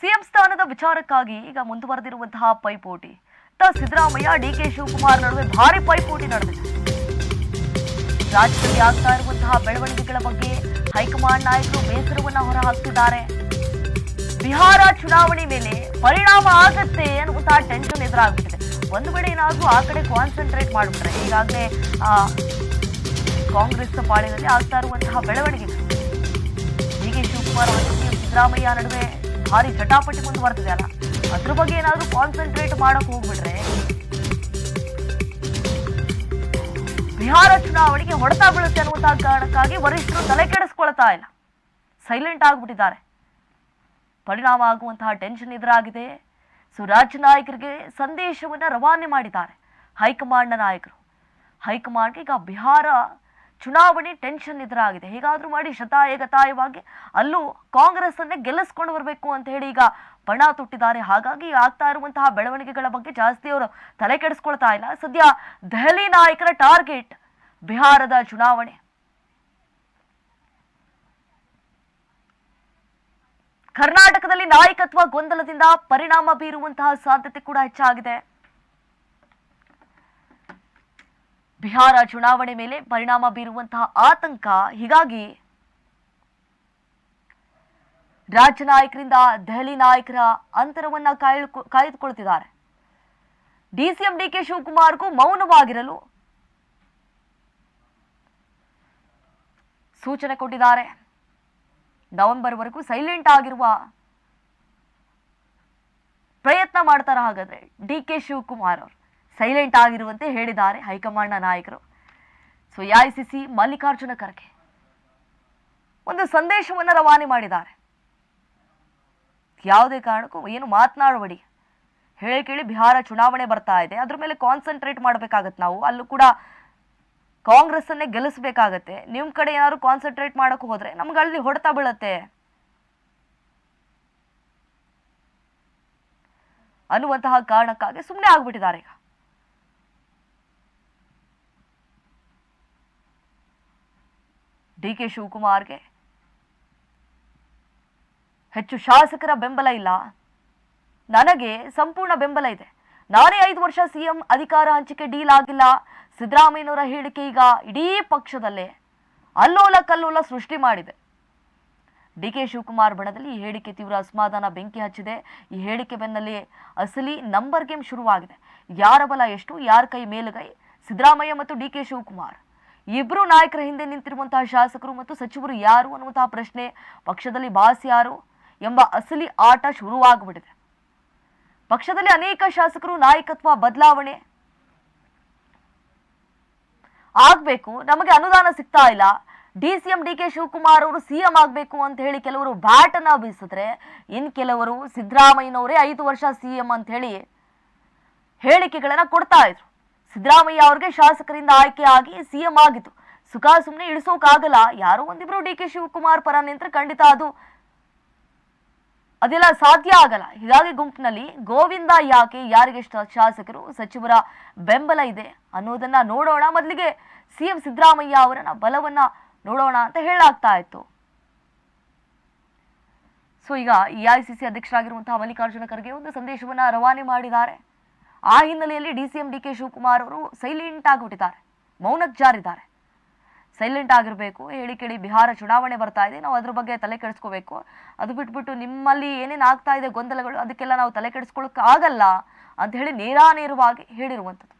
CM ಸ್ಥಾನದ ವಿಚಾರಕ್ಕಾಗಿ ಈಗ ಮುಂದುವರೆದಿರುವಂತಹ ಪೈಪೋಟಿ. ತ. ಸಿದ್ದರಾಮಯ್ಯ ಡಿ ಕೆ ಶಿವಕುಮಾರ್ ನಡುವೆ ಭಾರಿ ಪೈಪೋಟಿ ನಡೆದಿದೆ. ರಾಜ್ಯದಲ್ಲಿ ಆಗ್ತಾ ಇರುವಂತಹ ಬೆಳವಣಿಗೆಗಳ ಬಗ್ಗೆ ಹೈಕಮಾಂಡ್ ನಾಯಕರು ಬೇಸರವನ್ನ ಹೊರಹಾಕ್ತಿದ್ದಾರೆ. ಬಿಹಾರ ಚುನಾವಣೆ ಮೇಲೆ ಪರಿಣಾಮ ಆಗತ್ತೆ ಅನ್ನುವಂತಹ ಟೆನ್ಷನ್ ಎದುರಾಗ್ಬಿಟ್ಟಿದೆ. ಒಂದು ವೇಳೆ ಏನಾದ್ರೂ ಆ ಕಡೆ ಕಾನ್ಸಂಟ್ರೇಟ್ ಮಾಡಿಬಿಟ್ರೆ, ಈಗಾಗಲೇ ಕಾಂಗ್ರೆಸ್ ಪಾಳಿನಲ್ಲಿ ಆಗ್ತಾ ಇರುವಂತಹ ಬೆಳವಣಿಗೆಗಳು. ಡಿ ಕೆ ಶಿವಕುಮಾರ್ ಮತ್ತು ಸಿದ್ದರಾಮಯ್ಯ ನಡುವೆ ಭಾರಿ ಜಟಾಪಟಿ ಬರ್ತದೆ ಅಲ್ಲ? ಅದ್ರ ಬಗ್ಗೆ ಏನಾದ್ರೂ ಕಾನ್ಸಂಟ್ರೇಟ್ ಮಾಡಕ್ ಹೋಗ್ಬಿಟ್ರೆ ಬಿಹಾರ ಚುನಾವಣೆಗೆ ಹೊಡೆತ ಬೀಳುತ್ತೆ ಅನ್ನುವಂತಹ ಕಾರಣಕ್ಕಾಗಿ ವರಿಷ್ಠರು ತಲೆ ಕೆಡಿಸ್ಕೊಳ್ತಾ ಇಲ್ಲ. ಸೈಲೆಂಟ್ ಆಗ್ಬಿಟ್ಟಿದ್ದಾರೆ. ಪರಿಣಾಮ ಆಗುವಂತಹ ಟೆನ್ಷನ್ ಎದುರಾಗಿದೆ. ಸೊ ರಾಜ್ಯ ನಾಯಕರಿಗೆ ಸಂದೇಶವನ್ನ ರವಾನೆ ಮಾಡಿದ್ದಾರೆ ಹೈಕಮಾಂಡ್ನ ನಾಯಕರು. ಹೈಕಮಾಂಡ್ಗೆ ಈಗ ಬಿಹಾರ ಚುನಾವಣೆ ಟೆನ್ಷನ್ ಎದುರಾಗಿದೆ. ಹೇಗಾದರೂ ಮಾಡಿ ಶತಾಯಗತಾಯವಾಗಿ ಅಲ್ಲೂ ಕಾಂಗ್ರೆಸ್ಸನ್ನೇ ಗೆಲ್ಲಿಸ್ಕೊಂಡು ಬರಬೇಕು ಅಂತ ಹೇಳಿ ಈಗ ಪಣ ತೊಟ್ಟಿದ್ದಾರೆ. ಹಾಗಾಗಿ ಆಗ್ತಾ ಇರುವಂತಹ ಬೆಳವಣಿಗೆಗಳ ಬಗ್ಗೆ ಜಾಸ್ತಿ ಅವರು ತಲೆ ಕೆಡಿಸ್ಕೊಳ್ತಾ ಇಲ್ಲ. ಸದ್ಯ ದೆಹಲಿ ನಾಯಕರ ಟಾರ್ಗೆಟ್ ಬಿಹಾರದ ಚುನಾವಣೆ. ಕರ್ನಾಟಕದಲ್ಲಿ ನಾಯಕತ್ವ ಗೊಂದಲದಿಂದ ಪರಿಣಾಮ ಬೀರುವಂತಹ ಸಾಧ್ಯತೆ ಕೂಡ ಹೆಚ್ಚಾಗಿದೆ. ಬಿಹಾರ ಚುನಾವಣೆ ಮೇಲೆ ಪರಿಣಾಮ ಬೀರುವಂತಹ ಆತಂಕ ಹೀಗಾಗಿ ರಾಜ್ಯ ನಾಯಕರಿಂದ ದೆಹಲಿ ನಾಯಕರ ಅಂತರವನ್ನ ಕಾಯ್ದು ಕಾಯ್ದುಕೊಳ್ತಿದ್ದಾರೆ. ಡಿಸಿಎಂ ಡಿಕೆ ಶಿವಕುಮಾರ್ಗೂ ಮೌನವಾಗಿರಲು ಸೂಚನೆ ಕೊಟ್ಟಿದ್ದಾರೆ. ನವೆಂಬರ್ವರೆಗೂ ಸೈಲೆಂಟ್ ಆಗಿರುವ ಪ್ರಯತ್ನ ಮಾಡ್ತಾರ ಹಾಗಾದ್ರೆ ಡಿ ಕೆ ಶಿವಕುಮಾರ್ ಅವರು. ಸೈಲೆಂಟ್ ಆಗಿರುವಂತೆ ಹೇಳಿದ್ದಾರೆ ಹೈಕಮಾಂಡ್ನ ನಾಯಕರು. ಸೊ, ಎಐಸಿಸಿ ಮಲ್ಲಿಕಾರ್ಜುನ ಖರ್ಗೆ ಒಂದು ಸಂದೇಶವನ್ನು ರವಾನೆ ಮಾಡಿದ್ದಾರೆ. ಯಾವುದೇ ಕಾರಣಕ್ಕೂ ಏನು ಮಾತನಾಡಬೇಡಿ ಹೇಳಿ ಕೇಳಿ ಬಿಹಾರ ಚುನಾವಣೆ ಬರ್ತಾ ಇದೆ. ಅದ್ರ ಮೇಲೆ ಕಾನ್ಸಂಟ್ರೇಟ್ ಮಾಡಬೇಕಾಗತ್ತೆ ನಾವು. ಅಲ್ಲೂ ಕೂಡ ಕಾಂಗ್ರೆಸ್ಸನ್ನೇ ಗೆಲ್ಲಿಸ್ಬೇಕಾಗತ್ತೆ. ನಿಮ್ ಕಡೆ ಏನಾದ್ರು ಕಾನ್ಸಂಟ್ರೇಟ್ ಮಾಡೋಕ್ಕೆ ಹೋದ್ರೆ ನಮ್ಗೆ ಅಲ್ಲಿ ಹೊಡೆತ ಬೀಳತ್ತೆ. ಅನ್ನುವಂತಹ ಕಾರಣಕ್ಕಾಗಿ ಸುಮ್ಮನೆ ಆಗ್ಬಿಟ್ಟಿದ್ದಾರೆ ಈಗ. ಡಿ ಕೆ ಶಿವಕುಮಾರ್ಗೆ? ಹೆಚ್ಚು ಶಾಸಕರ ಬೆಂಬಲ ಇಲ್ಲ. ನನಗೆ ಸಂಪೂರ್ಣ ಬೆಂಬಲ ಇದೆ. ನಾನೇ ಐದು ವರ್ಷ ಸಿಎಂ ಅಧಿಕಾರ ಹಂಚಿಕೆ ಡೀಲ್ ಆಗಿಲ್ಲ. ಸಿದ್ದರಾಮಯ್ಯನವರ ಹೇಳಿಕೆ ಈಗ ಇಡೀ ಪಕ್ಷದಲ್ಲೇ ಅಲ್ಲೋಲ ಕಲ್ಲೋಲ ಸೃಷ್ಟಿ ಮಾಡಿದೆ. ಡಿ ಕೆ ಶಿವಕುಮಾರ್ ಬಣದಲ್ಲಿ ಈ ಹೇಳಿಕೆ ತೀವ್ರ ಅಸಮಾಧಾನ ಬೆಂಕಿ ಹಚ್ಚಿದೆ. ಈ ಹೇಳಿಕೆ ಬೆನ್ನಲ್ಲಿ ಅಸಲಿ ನಂಬರ್ ಗೇಮ್ ಶುರುವಾಗಿದೆ. ಯಾರ ಬಲ ಎಷ್ಟು, ಯಾರ ಕೈ ಮೇಲುಗೈ? ಸಿದ್ದರಾಮಯ್ಯ ಮತ್ತು ಡಿ ಕೆ ಶಿವಕುಮಾರ್. ಇಬ್ಬರು ನಾಯಕರ ಹಿಂದೆ ನಿಂತಿರುವಂತಹ ಶಾಸಕರು ಮತ್ತು ಸಚಿವರು ಯಾರು ಅನ್ನುವಂತಹ ಪ್ರಶ್ನೆ ಪಕ್ಷದಲ್ಲಿ ಬಾಸ್ ಯಾರು ಎಂಬ ಅಸಲಿ ಆಟ ಶುರುವಾಗ್ಬಿಟ್ಟಿದೆ. ಪಕ್ಷದಲ್ಲಿ ಅನೇಕ ಶಾಸಕರು ನಾಯಕತ್ವ ಬದಲಾವಣೆ ಆಗ್ಬೇಕು, ನಮಗೆ ಅನುದಾನ ಸಿಗ್ತಾ ಇಲ್ಲ. D C M, D K Shivakumar ಅವರು ಸಿಎಂ ಆಗಬೇಕು ಅಂತ ಹೇಳಿ ಕೆಲವರು ಬ್ಯಾಟ್ ಅನ್ನ ಬೀಸಿದ್ರೆ ಇನ್ ಕೆಲವರು ಸಿದ್ದರಾಮಯ್ಯನವರೇ ಐದು ವರ್ಷ ಸಿ ಎಂ ಅಂತ ಹೇಳಿ ಹೇಳಿಕೆಗಳನ್ನ ಕೊಡ್ತಾ ಇದ್ರು. ಸಿದ್ದರಾಮಯ್ಯ ಅವ್ರಿಗೆ ಶಾಸಕರಿಂದ ಆಯ್ಕೆ ಆಗಿ ಸಿ ಎಂ ಆಗಿತ್ತು ಸುಖ ಸುಮ್ಮನೆ ಇಳಿಸೋಕಾಗಲ್ಲ. ಯಾರೋ ಒಂದಿಬ್ರು ಡಿ ಕೆ ಶಿವಕುಮಾರ್ ಪರ ನಿಂತ್ರೆ ಖಂಡಿತ ಅದು ಅದೆಲ್ಲ ಸಾಧ್ಯ ಆಗಲ್ಲ. ಹೀಗಾಗಿ ಗುಂಪಿನಲ್ಲಿ ಗೋವಿಂದ ಯಾಕೆ ಯಾರಿಗೆ ಶಾಸಕರು, ಸಚಿವರ ಬೆಂಬಲ ಇದೆ ಅನ್ನೋದನ್ನ ನೋಡೋಣ. ಮೊದಲಿಗೆ ಸಿಎಂ ಸಿದ್ದರಾಮಯ್ಯ ಅವರನ್ನ ಬಲವನ್ನ ನೋಡೋಣ ಅಂತ ಹೇಳಾಗ್ತಾ ಇತ್ತು. ಸೊ, ಈಗ ಎಐಸಿಸಿ ಅಧ್ಯಕ್ಷರಾಗಿರುವಂತಹ ಮಲ್ಲಿಕಾರ್ಜುನ ಖರ್ಗೆ ಒಂದು ಸಂದೇಶವನ್ನ ರವಾನೆ ಮಾಡಿದ್ದಾರೆ. ಆ ಹಿನ್ನೆಲೆಯಲ್ಲಿ D C M D K Shivakumar ಅವರು ಸೈಲೆಂಟ್ ಆಗಿಬಿಟ್ಟಿದ್ದಾರೆ ಮೌನಕ್ಕೆ ಜಾರಿದ್ದಾರೆ. ಸೈಲೆಂಟ್ ಆಗಿರಬೇಕು, ಹೇಳಿ ಕೇಳಿ ಬಿಹಾರ ಚುನಾವಣೆ ಬರ್ತಾ ಇದೆ, ನಾವು ಅದ್ರ ಬಗ್ಗೆ ತಲೆ ಕೆಡಿಸ್ಕೋಬೇಕು. ಅದು ಬಿಟ್ಬಿಟ್ಟು ನಿಮ್ಮಲ್ಲಿ ಏನೇನು ಆಗ್ತಾ ಇದೆ, ಗೊಂದಲಗಳು, ಅದಕ್ಕೆಲ್ಲ ನಾವು ತಲೆ ಕೆಡಿಸ್ಕೊಳ್ಳೋಕೆ ಆಗಲ್ಲ ಅಂತ ಹೇಳಿ ನೇರಾನೇರವಾಗಿ ಹೇಳಿರುವಂಥದ್ದು.